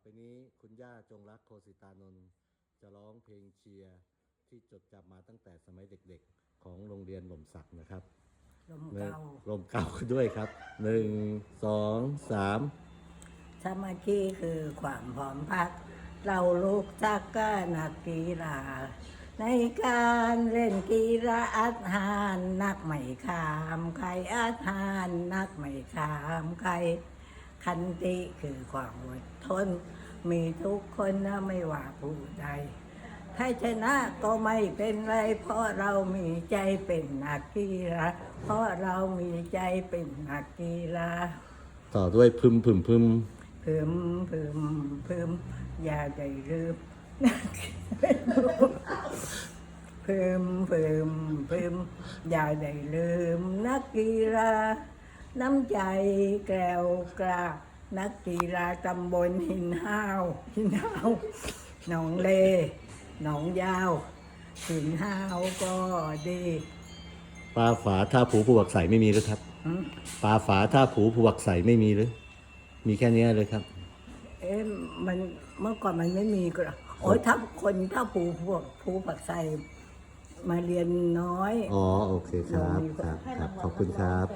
ไปนี้คุณย่าจงรักโคสิตานนท์จะร้องเพลงเชียร์ที่จดจำมาตั้งแต่สมัยเด็กๆ ของโรงเรียนหล่มสักนะครับลมเก่าลมเก่าด้วยครับหนึ่งสองสามสามัคคีคือความพร้อมพัก เราลูกจักก็นักกีฬา ในการเล่นกีฬาอัดหานนักไม่ขามใครอัดหานนักไม่ขามใคร คันติคือความอดทน มีทุกคนนะไม่ว่าผู้ใดใครชนะก็ไม่เป็นไร เพราะเรามีใจเป็นนักกีฬาเพราะเรามีใจเป็นนักกีฬาต่อด้วยพึมพึมพึมพึมพึมพึมอย่าได้ลืมพึมพึมพึมอย่าได้ลืมนักกีฬา น้ำใจแกล้วกล้านักกีฬาตำบลหินห้าวหินห้าวหนองเล หนองยาว หินห้าวก็ดีปลาฝาท่าผูผูบักใสไม่มีหรือครับอืมปลาฝาท่าผูผูบักใสไม่มีหรือมีแค่เนี้ยเลยครับ เอ๊ะมันเมื่อก่อนมันไม่มีก็หรอโอ้ยถ้าคนถ้าผูพวกผูปักใส่มาเรียนน้อย อ๋อโอเคครับครับครับขอบคุณครับ